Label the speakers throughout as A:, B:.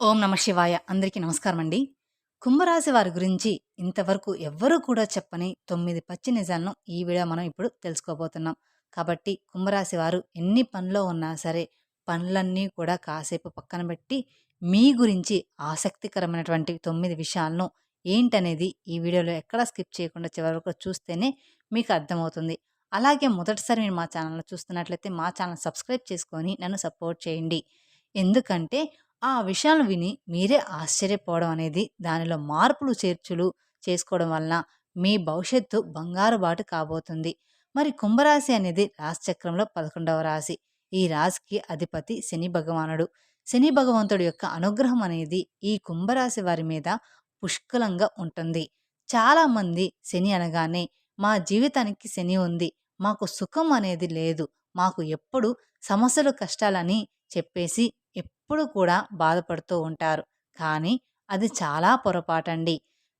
A: ఓం నమ శివాయ. అందరికీ నమస్కారం అండి కుంభరాశి వారి గురించి ఇంతవరకు ఎవ్వరూ కూడా చెప్పని తొమ్మిది పచ్చి నిజాలను ఈ వీడియో మనం ఇప్పుడు తెలుసుకోబోతున్నాం. కాబట్టి కుంభరాశి వారు ఎన్ని పనిలో ఉన్నా సరే పనులన్నీ కూడా కాసేపు పక్కన పెట్టి మీ గురించి ఆసక్తికరమైనటువంటి తొమ్మిది విషయాలను ఏంటనేది ఈ వీడియోలో ఎక్కడ స్కిప్ చేయకుండా చివరి వరకు చూస్తేనే మీకు అర్థమవుతుంది. అలాగే మొదటిసారి మీరు మా ఛానల్లో చూస్తున్నట్లయితే మా ఛానల్ సబ్స్క్రైబ్ చేసుకొని నన్ను సపోర్ట్ చేయండి. ఎందుకంటే ఆ విషయాలను విని మీరే ఆశ్చర్యపోవడం అనేది దానిలో మార్పులు చేర్చులు చేసుకోవడం వలన మీ భవిష్యత్తు బంగారు బాటు కాబోతుంది. మరి కుంభరాశి అనేది రాశిచక్రంలో పదకొండవ రాశి. ఈ రాశికి అధిపతి శని భగవానుడు. శని భగవంతుడి యొక్క అనుగ్రహం అనేది ఈ కుంభరాశి వారి మీద పుష్కలంగా ఉంటుంది. చాలామంది శని అనగానే మా జీవితానికి శని ఉంది. మాకు సుఖం అనేది లేదు. మాకు ఎప్పుడు సమస్యలు కష్టాలని చెప్పేసి ఎప్పుడు కూడా బాధపడుతూ ఉంటారు. కానీ అది చాలా పొరపాటండి.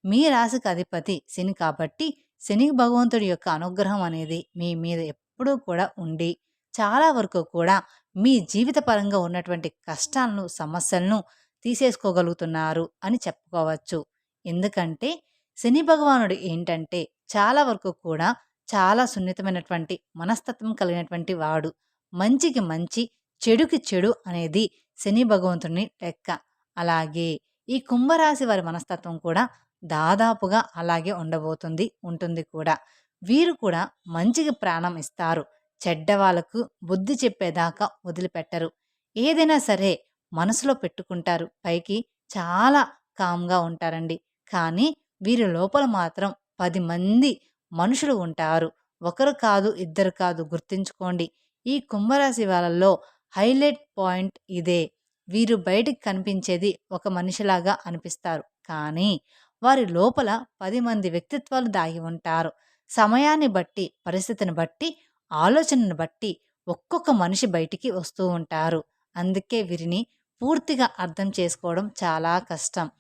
A: మీ రాశికి అధిపతి శని కాబట్టి శని భగవంతుడి యొక్క అనుగ్రహం అనేది మీ మీద ఎప్పుడూ కూడా ఉండి చాలా వరకు కూడా మీ జీవిత పరంగా ఉన్నటువంటి కష్టాలను సమస్యలను తీసేసుకోగలుగుతున్నారు అని చెప్పుకోవచ్చు. ఎందుకంటే శని భగవానుడు ఏంటంటే చాలా వరకు కూడా చాలా సున్నితమైనటువంటి మనస్తత్వం కలిగినటువంటి వాడు. మంచికి మంచి చెడుకి చెడు అనేది శని భగవంతుని లెక్క. అలాగే ఈ కుంభరాశి వారి మనస్తత్వం కూడా దాదాపుగా అలాగే ఉండబోతుంది ఉంటుంది కూడా. వీరు కూడా మంచికి ప్రాణం ఇస్తారు. చెడ్డ వాళ్ళకు బుద్ధి చెప్పేదాకా వదిలిపెట్టరు. ఏదైనా సరే మనసులో పెట్టుకుంటారు. పైకి చాలా కామ్గా ఉంటారండి. కానీ వీరి లోపల మాత్రం పది మంది మనుషులు ఉంటారు. ఒకరు కాదు ఇద్దరు కాదు గుర్తుంచుకోండి. ఈ కుంభరాశి వాళ్ళల్లో హైలైట్ పాయింట్ ఇదే. వీరు బయటికి కనిపించేది ఒక మనిషిలాగా అనిపిస్తారు. కానీ వారి లోపల పది మంది వ్యక్తిత్వాలు దాగి ఉంటారు. సమయాన్ని బట్టి పరిస్థితిని బట్టి ఆలోచనను బట్టి ఒక్కొక్క మనిషి బయటికి వస్తూ ఉంటారు. అందుకే వీరిని పూర్తిగా అర్థం చేసుకోవడం చాలా కష్టం.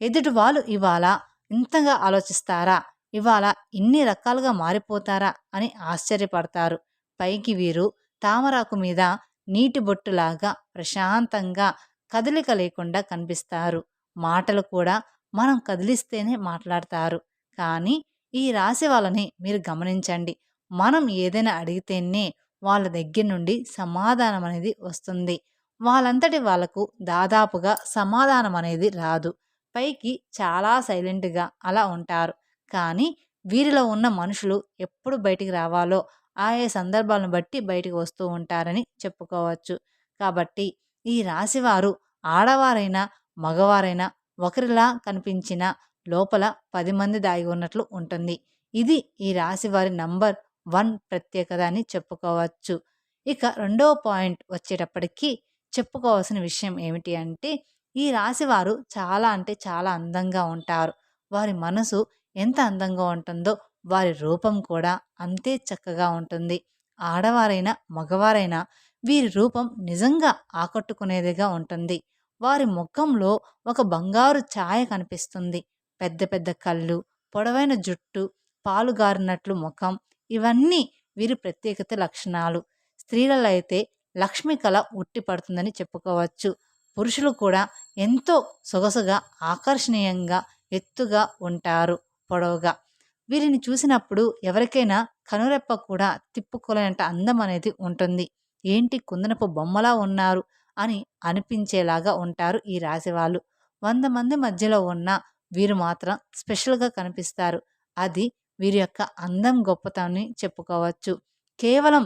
A: ఎదుటి వాళ్ళు ఇవాళ ఇంతగా ఆలోచిస్తారా? ఇవాళ ఇన్ని రకాలుగా మారిపోతారా? అని ఆశ్చర్యపడతారు. పైకి వీరు తామరాకు మీద నీటి బొట్టులాగా ప్రశాంతంగా కదలిక లేకుండా కనిపిస్తారు. మాటలు కూడా మనం కదిలిస్తేనే మాట్లాడతారు. కానీ ఈ రాశి వాళ్ళని మీరు గమనించండి. మనం ఏదైనా అడిగితేనే వాళ్ళ దగ్గర నుండి సమాధానం అనేది వస్తుంది. వాళ్ళంతటి వాళ్ళకు దాదాపుగా సమాధానం అనేది రాదు. పైకి చాలా సైలెంట్గా అలా ఉంటారు. కానీ వీరిలో ఉన్న మనుషులు ఎప్పుడు బయటికి రావాలో ఆయా సందర్భాలను బట్టి బయటకు వస్తూ ఉంటారని చెప్పుకోవచ్చు. కాబట్టి ఈ రాశివారు ఆడవారైనా మగవారైనా ఒకరిలా కనిపించిన లోపల పది మంది దాగి ఉన్నట్లు ఉంటుంది. ఇది ఈ రాశివారి నంబర్ వన్ ప్రత్యేకత అని చెప్పుకోవచ్చు. ఇక రెండవ పాయింట్ వచ్చేటప్పటికీ చెప్పుకోవాల్సిన విషయం ఏమిటి అంటే ఈ రాశివారు చాలా అంటే చాలా అందంగా ఉంటారు. వారి మనసు ఎంత అందంగా ఉంటుందో వారి రూపం కూడా అంతే చక్కగా ఉంటుంది. ఆడవారైనా మగవారైనా వీరి రూపం నిజంగా ఆకట్టుకునేదిగా ఉంటుంది. వారి ముఖంలో ఒక బంగారు ఛాయ కనిపిస్తుంది. పెద్ద పెద్ద కళ్ళు పొడవైన జుట్టు పాలుగారినట్లు ముఖం ఇవన్నీ వీరి ప్రత్యేకత లక్షణాలు. స్త్రీలలో అయితే లక్ష్మి కళ ఉట్టి పడుతుందని చెప్పుకోవచ్చు. పురుషులు కూడా ఎంతో సొగసుగా ఆకర్షణీయంగా ఎత్తుగా ఉంటారు పొడవుగా. వీరిని చూసినప్పుడు ఎవరికైనా కనురెప్ప కూడా తిప్పుకోలేనంత అందం అనేది ఉంటుంది. ఏంటి కుందనపు బొమ్మలా ఉన్నారు అని అనిపించేలాగా ఉంటారు ఈ రాశి వాళ్ళు వంద మంది మధ్యలో ఉన్న వీరు మాత్రం స్పెషల్గా కనిపిస్తారు. అది వీరి యొక్క అందం గొప్పతనాన్ని చెప్పుకోవచ్చు. కేవలం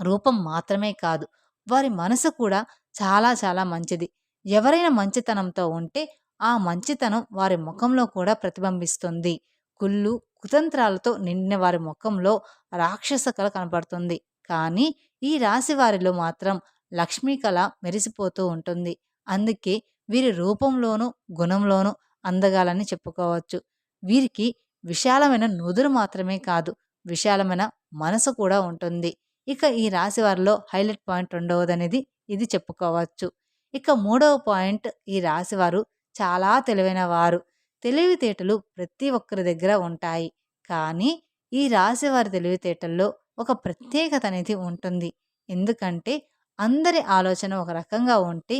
A: రూపం మాత్రమే కాదు వారి మనసు కూడా చాలా చాలా మంచిది. ఎవరైనా మంచితనంతో ఉంటే ఆ మంచితనం వారి ముఖంలో కూడా ప్రతిబింబిస్తుంది. కుళ్ళు కుతంత్రాలతో నిండిన వారి ముఖంలో రాక్షస కళ కనపడుతుంది. కానీ ఈ రాశి వారిలో మాత్రం లక్ష్మీ కళ మెరిసిపోతూ ఉంటుంది. అందుకే వీరి రూపంలోనూ గుణంలోనూ అందగాలని చెప్పుకోవచ్చు. వీరికి విశాలమైన నుదురు మాత్రమే కాదు విశాలమైన మనసు కూడా ఉంటుంది. ఇక ఈ రాశి వారిలో హైలైట్ పాయింట్ ఉండవదనేది ఇది చెప్పుకోవచ్చు. ఇక మూడవ పాయింట్ ఈ రాశివారు చాలా తెలివైన వారు. తెలివితేటలు ప్రతి ఒక్కరి దగ్గర ఉంటాయి. కానీ ఈ రాశివారి తెలివితేటల్లో ఒక ప్రత్యేకత అనేది ఉంటుంది. ఎందుకంటే అందరి ఆలోచన ఒక రకంగా ఉంటే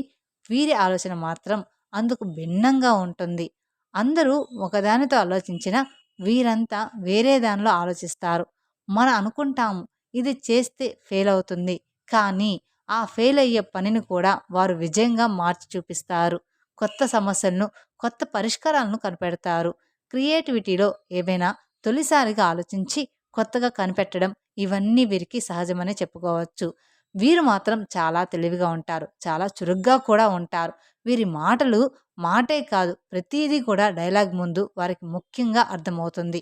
A: వీరి ఆలోచన మాత్రం అందుకు భిన్నంగా ఉంటుంది. అందరూ ఒకదానితో ఆలోచించిన వీరంతా వేరే దానిలో ఆలోచిస్తారు. మనం అనుకుంటాము ఇది చేస్తే ఫెయిల్ అవుతుంది. కానీ ఆ ఫెయిల్ అయ్యే పనిని కూడా వారు విజయంగా మార్చి చూపిస్తారు. కొత్త సమస్యలను కొత్త పరిష్కారాలను కనిపెడతారు. క్రియేటివిటీలో ఏవైనా తొలిసారిగా ఆలోచించి కొత్తగా కనిపెట్టడం ఇవన్నీ వీరికి సహజమనే చెప్పుకోవచ్చు. వీరు మాత్రం చాలా తెలివిగా ఉంటారు చాలా చురుగ్గా కూడా ఉంటారు. వీరి మాటలు మాటే కాదు ప్రతిదీ కూడా డైలాగ్ ముందు వారికి ముఖ్యంగా అర్థమవుతుంది.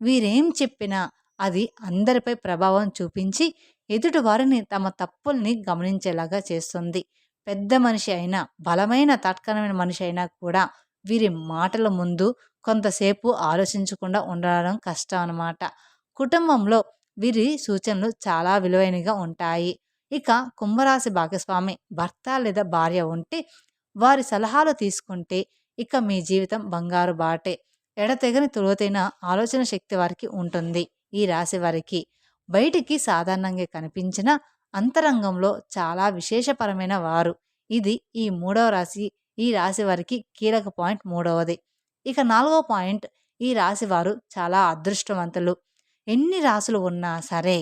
A: వీరేం చెప్పినా అది అందరిపై ప్రభావం చూపించి ఎదుటి వారిని తమ తప్పుల్ని గమనించేలాగా చేస్తుంది. పెద్ద మనిషి అయినా బలమైన తాత్కాలికమైన మనిషి అయినా కూడా వీరి మాటల ముందు కొంతసేపు ఆలోచించకుండా ఉండడం కష్టం అన్నమాట. కుటుంబంలో వీరి సూచనలు చాలా విలువైనగా ఉంటాయి. ఇక కుంభరాశి భాగస్వామి భర్త లేదా భార్య ఉంటే వారి సలహాలు తీసుకుంటే ఇక మీ జీవితం బంగారు బాటే. ఎడతెగని తులోతైన ఆలోచన శక్తి వారికి ఉంటుంది. ఈ రాశి వారికి బయటికి సాధారణంగా కనిపించిన అంతరంగంలో చాలా విశేషపరమైన వారు. ఇది ఈ మూడవ రాశి. ఈ రాశి వారికి కీలక పాయింట్ మూడవది. ఇక నాలుగవ పాయింట్ ఈ రాశి వారు చాలా అదృష్టవంతులు. ఎన్ని రాసులు ఉన్నా సరే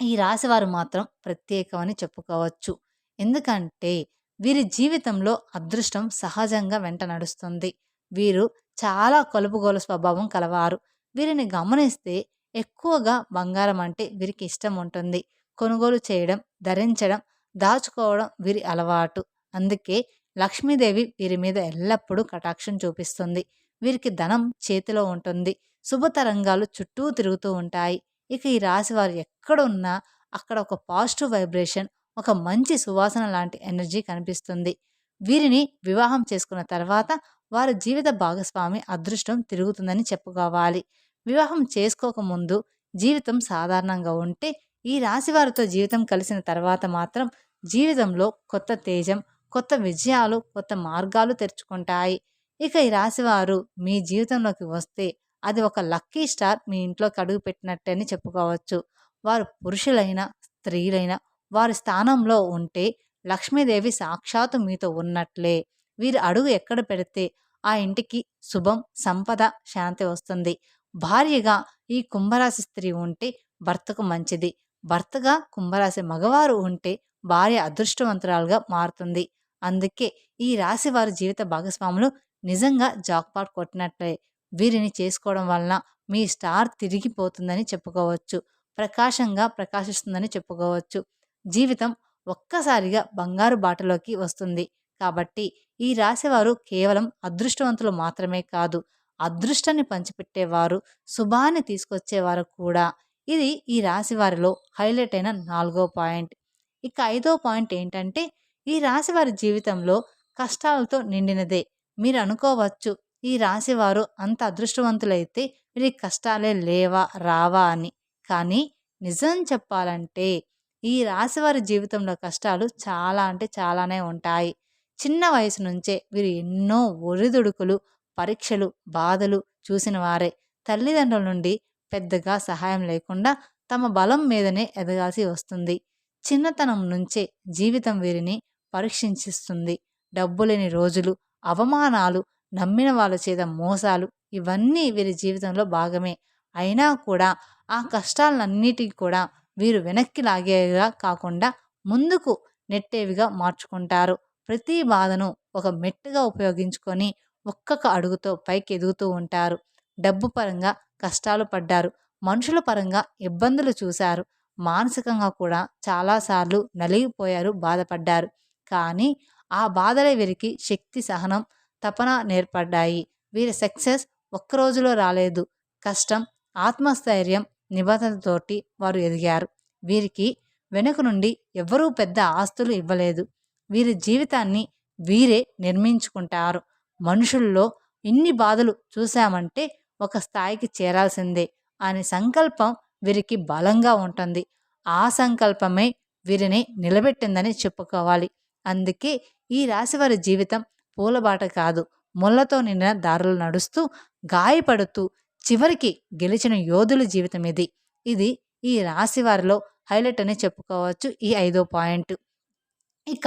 A: ఈ రాశివారు మాత్రం ప్రత్యేకమని చెప్పుకోవచ్చు. ఎందుకంటే వీరి జీవితంలో అదృష్టం సహజంగా వెంట నడుస్తుంది. వీరు చాలా కలుపుగోలు స్వభావం కలవారు. వీరిని గమనిస్తే ఎక్కువగా బంగారం అంటే వీరికి ఇష్టం ఉంటుంది. కొనుగోలు చేయడం ధరించడం దాచుకోవడం వీరి అలవాటు. అందుకే లక్ష్మీదేవి వీరి మీద ఎల్లప్పుడూ కటాక్షం చూపిస్తుంది. వీరికి ధనం చేతిలో ఉంటుంది. శుభతరంగాలు చుట్టూ తిరుగుతూ ఉంటాయి. ఇక ఈ రాశి వారు ఎక్కడున్నా అక్కడ ఒక పాజిటివ్ వైబ్రేషన్ ఒక మంచి సువాసన లాంటి ఎనర్జీ కనిపిస్తుంది. వీరిని వివాహం చేసుకున్న తర్వాత వారి జీవిత భాగస్వామి అదృష్టం తిరుగుతుందని చెప్పుకోవాలి. వివాహం చేసుకోకముందు జీవితం సాధారణంగా ఉంటే ఈ రాశివారితో జీవితం కలిసిన తర్వాత మాత్రం జీవితంలో కొత్త తేజం కొత్త విజయాలు కొత్త మార్గాలు తెరుచుకుంటాయి. ఇక ఈ రాశివారు మీ జీవితంలోకి వస్తే అది ఒక లక్కీ స్టార్ మీ ఇంట్లోకి అడుగు పెట్టినట్టని చెప్పుకోవచ్చు. వారు పురుషులైన స్త్రీలైన వారి స్థానంలో ఉంటే లక్ష్మీదేవి సాక్షాత్తు మీతో ఉన్నట్లే. వీరు అడుగు ఎక్కడ పెడితే ఆ ఇంటికి శుభం సంపద శాంతి వస్తుంది. భార్యగా ఈ కుంభరాశి స్త్రీ ఉంటే భర్తకు మంచిది. భర్తగా కుంభరాశి మగవారు ఉంటే భార్య అదృష్టవంతురాలుగా మారుతుంది. అందుకే ఈ రాశి వారి జీవిత భాగస్వాములు నిజంగా జాక్పాట్ కొట్టినట్లే. వీరిని చేసుకోవడం వలన మీ స్టార్ తిరిగిపోతుందని చెప్పుకోవచ్చు. ప్రకాశంగా ప్రకాశిస్తుందని చెప్పుకోవచ్చు. జీవితం ఒక్కసారిగా బంగారు బాటలోకి వస్తుంది. కాబట్టి ఈ రాశివారు కేవలం అదృష్టవంతులు మాత్రమే కాదు అదృష్టాన్ని పంచిపెట్టేవారు శుభాన్ని తీసుకొచ్చేవారు కూడా. ఇది ఈ రాశి వారిలో హైలైట్ అయిన నాలుగో పాయింట్ ఇక ఐదో పాయింట్ ఏంటంటే ఈ రాశి వారి జీవితంలో కష్టాలతో నిండినదే. మీరు అనుకోవచ్చు ఈ రాశివారు అంత అదృష్టవంతులైతే మీరు కష్టాలే లేవా రావా అని. కానీ నిజం చెప్పాలంటే ఈ రాశివారి జీవితంలో కష్టాలు చాలా అంటే చాలానే ఉంటాయి. చిన్న వయసు నుంచే వీరు ఎన్నో ఒరిదుడుకులు పరీక్షలు బాధలు చూసిన వారే. తల్లిదండ్రుల నుండి పెద్దగా సహాయం లేకుండా తమ బలం మీదనే ఎదగాల్సి వస్తుంది. చిన్నతనం నుంచే జీవితం వీరిని పరీక్షించిస్తుంది. డబ్బు లేని రోజులు అవమానాలు నమ్మిన వాళ్ళ చేత మోసాలు ఇవన్నీ వీరి జీవితంలో భాగమే. అయినా కూడా ఆ కష్టాలన్నిటికీ కూడా వీరు వెనక్కి లాగేవిగా కాకుండా ముందుకు నెట్టేవిగా మార్చుకుంటారు. ప్రతి బాధను ఒక మెట్టుగా ఉపయోగించుకొని ఒక్కొక్క అడుగుతో పైకి ఎదుగుతూ ఉంటారు. డబ్బు పరంగా కష్టాలు పడ్డారు. మనుషుల పరంగా ఇబ్బందులు చూశారు. మానసికంగా కూడా చాలాసార్లు నలిగిపోయారు బాధపడ్డారు. కానీ ఆ బాధలే వీరికి శక్తి సహనం తపన నేర్పడ్డాయి. వీరి సక్సెస్ ఒక్క రోజులో రాలేదు. కష్టం ఆత్మస్థైర్యం నిబద్ధతతోటి వారు ఎదిగారు. వీరికి వెనుక నుండి ఎవరూ పెద్ద ఆస్తులు ఇవ్వలేదు. వీరి జీవితాన్ని వీరే నిర్మించుకుంటారు. మనుషుల్లో ఇన్ని బాధలు చూశామంటే ఒక స్థాయికి చేరాల్సిందే అనే సంకల్పం వీరికి బలంగా ఉంటుంది. ఆ సంకల్పమే వీరిని నిలబెట్టిందని చెప్పుకోవాలి. అందుకే ఈ రాశివారి జీవితం పూలబాట కాదు. ముళ్ళతో నిండిన దారులు నడుస్తూ గాయపడుతూ చివరికి గెలిచిన యోధుల జీవితం ఇది. ఇది ఈ రాశి వారిలో హైలైట్ అని చెప్పుకోవచ్చు ఈ ఐదో పాయింట్. ఇక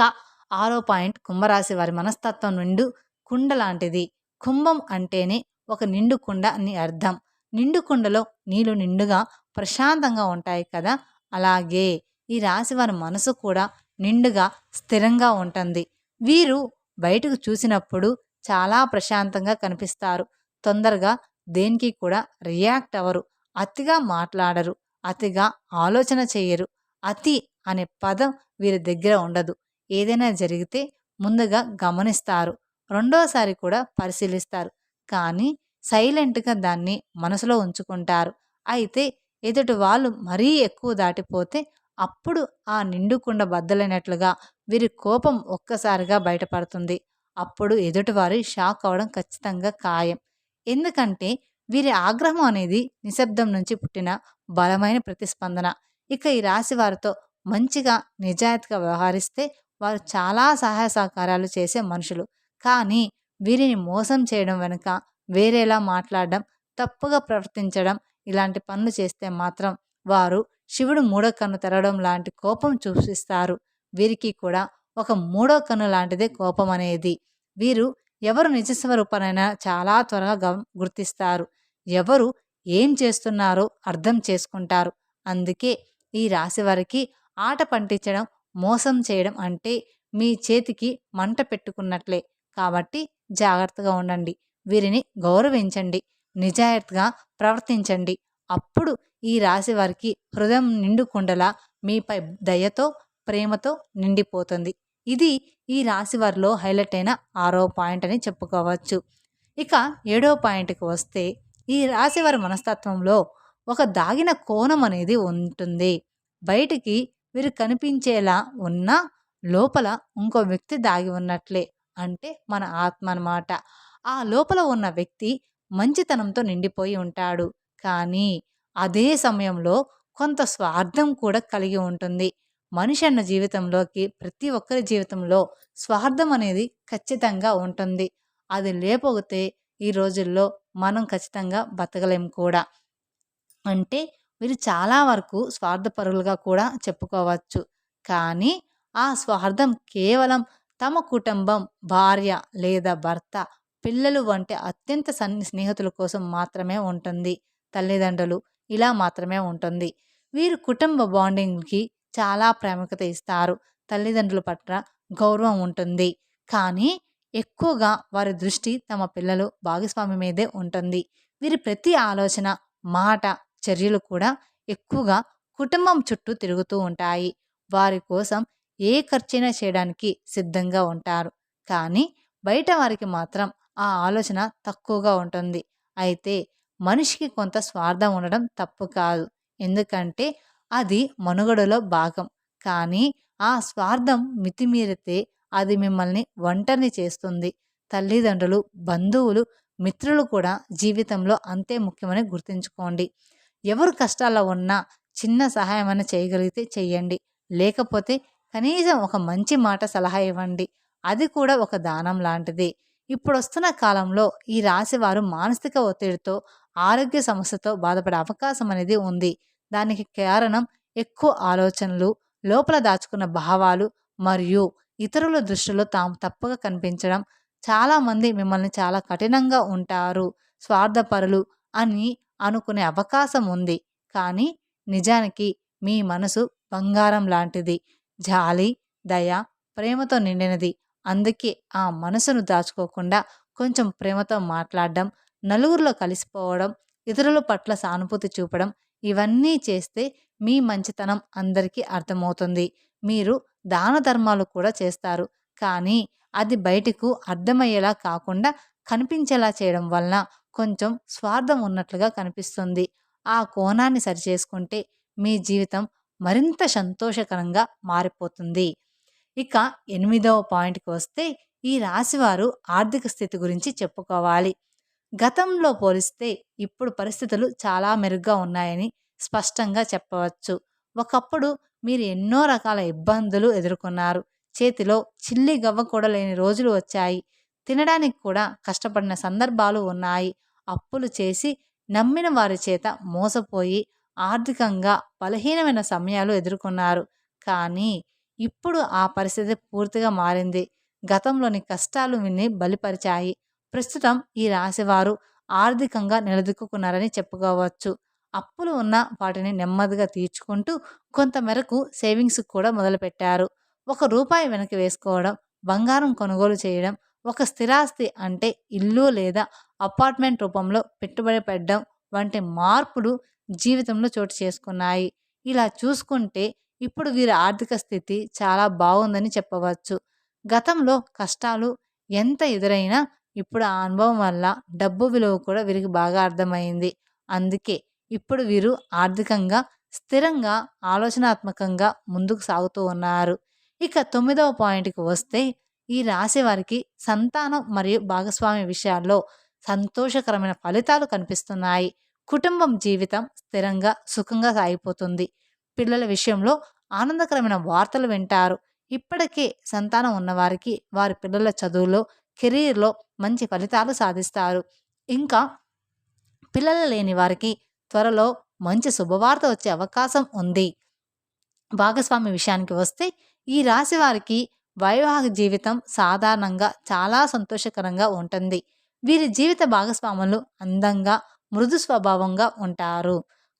A: ఆరో పాయింట్ కుంభరాశి వారి మనస్తత్వం నుండి కుండ లాంటిది. కుంభం అంటేనే ఒక నిండు కుండ అని అర్థం. నిండు కుండలో నీళ్ళు నిండుగా ప్రశాంతంగా ఉంటాయి కదా? అలాగే ఈ రాశి వారి మనసు కూడా నిండుగా స్థిరంగా ఉంటుంది. వీరు బయటకు చూసినప్పుడు చాలా ప్రశాంతంగా కనిపిస్తారు. తొందరగా దేనికి కూడా రియాక్ట్ అవ్వరు. అతిగా మాట్లాడరు. అతిగా ఆలోచన చేయరు. అతి అనే పదం వీరి దగ్గర ఉండదు. ఏదైనా జరిగితే ముందుగా గమనిస్తారు. రెండోసారి కూడా పరిశీలిస్తారు. కానీ సైలెంట్గా దాన్ని మనసులో ఉంచుకుంటారు. అయితే ఎదుటి వాళ్ళు మరీ ఎక్కువ దాటిపోతే అప్పుడు ఆ నిండుకుండ బద్దలైనట్లుగా వీరి కోపం ఒక్కసారిగా బయటపడుతుంది. అప్పుడు ఎదుటివారి షాక్ అవడం ఖచ్చితంగా ఖాయం. ఎందుకంటే వీరి ఆగ్రహం అనేది నిశ్శబ్దం నుంచి పుట్టిన బలమైన ప్రతిస్పందన. ఇక ఈ రాశి వారితో మంచిగా నిజాయితీగా వ్యవహరిస్తే వారు చాలా సహాయ సహకారాలు చేసే మనుషులు. కానీ వీరిని మోసం చేయడం వెనుక వేరేలా మాట్లాడడం తప్పుగా ప్రవర్తించడం ఇలాంటి పనులు చేస్తే మాత్రం వారు శివుడు మూడో కన్ను తెరవడం లాంటి కోపం చూపిస్తారు. వీరికి కూడా ఒక మూడో కన్ను లాంటిదే కోపం అనేది. వీరు ఎవరు నిజస్వరూపనైనా చాలా త్వరగా గుర్తిస్తారు. ఎవరు ఏం చేస్తున్నారో అర్థం చేసుకుంటారు. అందుకే ఈ రాశి వారికి ఆట పండించడం మోసం చేయడం అంటే మీ చేతికి మంట పెట్టుకున్నట్లే. కాబట్టి జాగ్రత్తగా ఉండండి. వీరిని గౌరవించండి. నిజాయితీగా ప్రవర్తించండి. అప్పుడు ఈ రాశి వారికి హృదయం నిండుకుండలా మీపై దయతో ప్రేమతో నిండిపోతుంది. ఇది ఈ రాశి వారిలో హైలైట్ అయిన ఆరో పాయింట్ అని చెప్పుకోవచ్చు. ఇక ఏడో పాయింట్కి వస్తే ఈ రాశి వారి మనస్తత్వంలో ఒక దాగిన కోణం అనేది ఉంటుంది. బయటికి వీరు కనిపించేలా ఉన్న లోపల ఇంకో వ్యక్తి దాగి ఉన్నట్లే. అంటే మన ఆత్మ అన్నమాట. ఆ లోపల ఉన్న వ్యక్తి మంచితనంతో నిండిపోయి ఉంటాడు. కానీ అదే సమయంలో కొంత స్వార్థం కూడా కలిగి ఉంటుంది. మనిషి అన్న జీవితంలోకి ప్రతి ఒక్కరి జీవితంలో స్వార్థం అనేది ఖచ్చితంగా ఉంటుంది. అది లేకపోతే ఈ రోజుల్లో మనం ఖచ్చితంగా బతకలేం కూడా. అంటే వీరు చాలా వరకు స్వార్థపరులుగా కూడా చెప్పుకోవచ్చు. కానీ ఆ స్వార్థం కేవలం తమ కుటుంబం భార్య లేదా భర్త పిల్లలు వంటి అత్యంత సన్ని స్నేహితుల కోసం మాత్రమే ఉంటుంది. తల్లిదండ్రులు ఇలా మాత్రమే ఉంటుంది. వీరు కుటుంబ బాండింగ్కి చాలా ప్రాముఖ్యత ఇస్తారు. తల్లిదండ్రుల పట్ల గౌరవం ఉంటుంది. కానీ ఎక్కువగా వారి దృష్టి తమ పిల్లలు భాగస్వామి మీదే ఉంటుంది. వీరి ప్రతి ఆలోచన మాట చర్యలు కూడా ఎక్కువగా కుటుంబం చుట్టూ తిరుగుతూ ఉంటాయి. వారి కోసం ఏ ఖర్చైనా చేయడానికి సిద్ధంగా ఉంటారు. కానీ బయట వారికి మాత్రం ఆ ఆలోచన తక్కువగా ఉంటుంది. అయితే మనిషికి కొంత స్వార్థం ఉండడం తప్పు కాదు. ఎందుకంటే అది మనుగడలో భాగం. కానీ ఆ స్వార్థం మితిమీరితే అది మిమ్మల్ని ఒంటరిని చేస్తుంది. తల్లిదండ్రులు బంధువులు మిత్రులు కూడా జీవితంలో అంతే ముఖ్యమని గుర్తుంచుకోండి. ఎవరు కష్టాల్లో ఉన్నా చిన్న సహాయం అని చేయగలిగితే చెయ్యండి. లేకపోతే కనీసం ఒక మంచి మాట సలహా ఇవ్వండి. అది కూడా ఒక దానం లాంటిది. ఇప్పుడు వస్తున్న కాలంలో ఈ రాశి వారు మానసిక ఒత్తిడితో ఆరోగ్య సమస్యతో బాధపడే అవకాశం అనేది ఉంది. దానికి కారణం ఎక్కువ ఆలోచనలు లోపల దాచుకున్న భావాలు మరియు ఇతరుల దృష్టిలో తాము తప్పగా కనిపించడం చాలామంది మిమ్మల్ని చాలా కఠినంగా ఉంటారు. స్వార్థపరులు అని అనుకునే అవకాశం ఉంది. కానీ నిజానికి మీ మనసు బంగారం లాంటిది. జాలి దయ ప్రేమతో నిండినది. అందుకే ఆ మనసును దాచుకోకుండా కొంచెం ప్రేమతో మాట్లాడడం నలుగురిలో కలిసిపోవడం ఇతరుల పట్ల సానుభూతి చూపడం ఇవన్నీ చేస్తే మీ మంచితనం అందరికీ అర్థమవుతుంది. మీరు దాన ధర్మాలు కూడా చేస్తారు. కానీ అది బయటకు అర్థమయ్యేలా కాకుండా కనిపించేలా చేయడం వలన కొంచెం స్వార్థం ఉన్నట్లుగా కనిపిస్తుంది. ఆ కోణాన్ని సరిచేసుకుంటే మీ జీవితం మరింత సంతోషకరంగా మారిపోతుంది. ఇక ఎనిమిదవ పాయింట్కి వస్తే ఈ రాశివారు ఆర్థిక స్థితి గురించి చెప్పుకోవాలి. గతంలో పోలిస్తే ఇప్పుడు పరిస్థితులు చాలా మెరుగ్గా ఉన్నాయని స్పష్టంగా చెప్పవచ్చు. ఒకప్పుడు మీరు ఎన్నో రకాల ఇబ్బందులు ఎదుర్కొన్నారు. చేతిలో చిల్లి గవ్వ కూడా లేని రోజులు వచ్చాయి. తినడానికి కూడా కష్టపడిన సందర్భాలు ఉన్నాయి. అప్పులు చేసి నమ్మిన వారి చేత మోసపోయి ఆర్థికంగా బలహీనమైన సమయాలు ఎదుర్కొన్నారు. కానీ ఇప్పుడు ఆ పరిస్థితి పూర్తిగా మారింది. గతంలోని కష్టాలు విని బలిపరిచాయి. ప్రస్తుతం ఈ రాశివారు ఆర్థికంగా నిలదొక్కున్నారని చెప్పుకోవచ్చు. అప్పులు ఉన్న వాటిని నెమ్మదిగా తీర్చుకుంటూ కొంతమేరకు సేవింగ్స్ కూడా మొదలుపెట్టారు. ఒక రూపాయి వెనక్కి వేసుకోవడం బంగారం కొనుగోలు చేయడం ఒక స్థిరాస్తి అంటే ఇల్లు లేదా అపార్ట్మెంట్ రూపంలో పెట్టుబడి పెట్టడం వంటి మార్పులు జీవితంలో చోటు చేసుకున్నాయి. ఇలా చూసుకుంటే ఇప్పుడు వీరి ఆర్థిక స్థితి చాలా బాగుందని చెప్పవచ్చు. గతంలో కష్టాలు ఎంత ఎదురైనా ఇప్పుడు ఆ అనుభవం వల్ల డబ్బు విలువ కూడా వీరికి బాగా అర్థమైంది. అందుకే ఇప్పుడు వీరు ఆర్థికంగా స్థిరంగా ఆలోచనాత్మకంగా ముందుకు సాగుతూ ఉన్నారు. ఇక తొమ్మిదవ పాయింట్కి వస్తే ఈ రాశి వారికి సంతానం మరియు భాగస్వామి విషయాల్లో సంతోషకరమైన ఫలితాలు కనిపిస్తున్నాయి. కుటుంబం జీవితం స్థిరంగా సుఖంగా సాగిపోతుంది. పిల్లల విషయంలో ఆనందకరమైన వార్తలు వింటారు. ఇప్పటికే సంతానం ఉన్నవారికి వారి పిల్లల చదువులో కెరీర్లో మంచి ఫలితాలు సాధిస్తారు. ఇంకా పిల్లలు లేని వారికి త్వరలో మంచి శుభవార్త వచ్చే అవకాశం ఉంది. భాగస్వామి విషయానికి వస్తే ఈ రాశి వారికి వైవాహిక జీవితం సాధారణంగా చాలా సంతోషకరంగా ఉంటుంది. వీరి జీవిత భాగస్వాములు అందంగా మృదు స్వభావంగా ఉంటారు.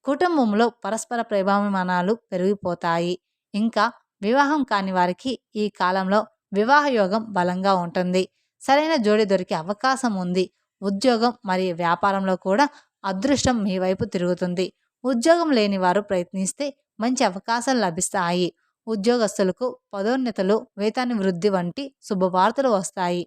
A: కుటుంబంలో పరస్పర ప్రేమాభిమానాలు పెరిగిపోతాయి. ఇంకా వివాహం కాని వారికి ఈ కాలంలో వివాహ యోగం బలంగా ఉంటుంది. సరైన జోడి దొరికే అవకాశం ఉంది. ఉద్యోగం మరియు వ్యాపారంలో కూడా అదృష్టం మీ వైపు తిరుగుతుంది. ఉద్యోగం లేని వారు ప్రయత్నిస్తే మంచి అవకాశాలు లభిస్తాయి. ఉద్యోగస్తులకు పదోన్నతులు వేతాన్ని వృద్ధి వంటి శుభవార్తలు వస్తాయి.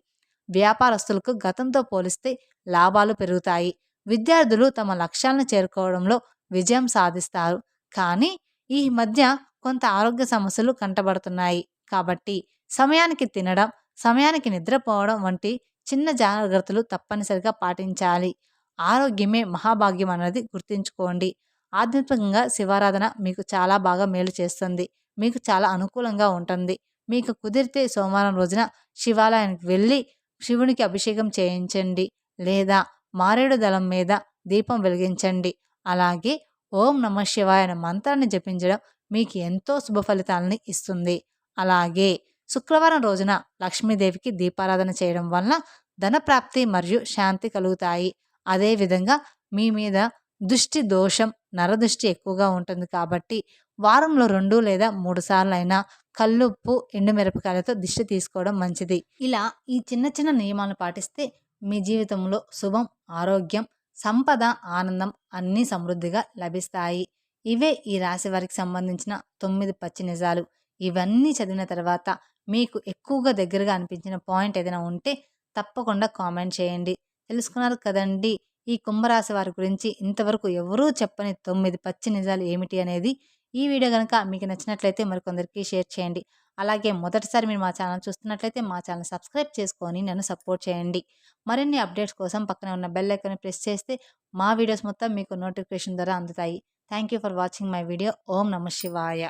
A: వ్యాపారస్తులకు గతంతో పోలిస్తే లాభాలు పెరుగుతాయి. విద్యార్థులు తమ లక్ష్యాలను చేరుకోవడంలో విజయం సాధిస్తారు. కానీ ఈ మధ్య కొంత ఆరోగ్య సమస్యలు కంటబడుతున్నాయి. కాబట్టి సమయానికి తినడం సమయానికి నిద్రపోవడం వంటి చిన్న జాగ్రత్తలు తప్పనిసరిగా పాటించాలి. ఆరోగ్యమే మహాభాగ్యం అన్నది గుర్తుంచుకోండి. ఆధ్యాత్మికంగా శివారాధన మీకు చాలా బాగా మేలు చేస్తుంది. మీకు చాలా అనుకూలంగా ఉంటుంది. మీకు కుదిరితే సోమవారం రోజున శివాలయానికి వెళ్ళి శివునికి అభిషేకం చేయించండి. లేదా మారేడు దళం మీద దీపం వెలిగించండి. అలాగే ఓం నమ శివాయ అనే మంత్రాన్ని జపించడం మీకు ఎంతో శుభ ఫలితాలని ఇస్తుంది. అలాగే శుక్రవారం రోజున లక్ష్మీదేవికి దీపారాధన చేయడం వలన ధనప్రాప్తి మరియు శాంతి కలుగుతాయి. అదేవిధంగా మీ మీద దుష్టి దోషం నరదృష్టి ఎక్కువగా ఉంటుంది కాబట్టి వారంలో రెండు లేదా మూడు సార్లు అయినా కల్లుప్పు ఎండుమిరపకాయలతో దిష్టి తీసుకోవడం మంచిది. ఇలా ఈ చిన్న చిన్న నియమాలను పాటిస్తే మీ జీవితంలో శుభం ఆరోగ్యం సంపద ఆనందం అన్నీ సమృద్ధిగా లభిస్తాయి. ఇవే ఈ రాశి వారికి సంబంధించిన తొమ్మిది పచ్చి నిజాలు. ఇవన్నీ చదివిన తర్వాత మీకు ఎక్కువగా దగ్గరగా అనిపించిన పాయింట్ ఏదైనా ఉంటే తప్పకుండా కామెంట్ చేయండి. తెలుసుకున్నారు కదండి ఈ కుంభరాశి వారి గురించి ఇంతవరకు ఎవరూ చెప్పని తొమ్మిది పచ్చి నిజాలు ఏమిటి అనేది ఈ వీడియో కనుక మీకు నచ్చినట్లయితే మరికొందరికి షేర్ చేయండి. అలాగే మొదటిసారి మీరు మా ఛానల్ చూస్తున్నట్లయితే మా ఛానల్ సబ్స్క్రైబ్ చేసుకొని నన్ను సపోర్ట్ చేయండి. మరిన్ని అప్డేట్స్ కోసం పక్కనే ఉన్న బెల్ ఐకాన్ ప్రెస్ చేస్తే మా వీడియోస్ మొత్తం మీకు నోటిఫికేషన్ ద్వారా అందుతాయి. Thank you for watching my video. ఓం నమ శివాయ.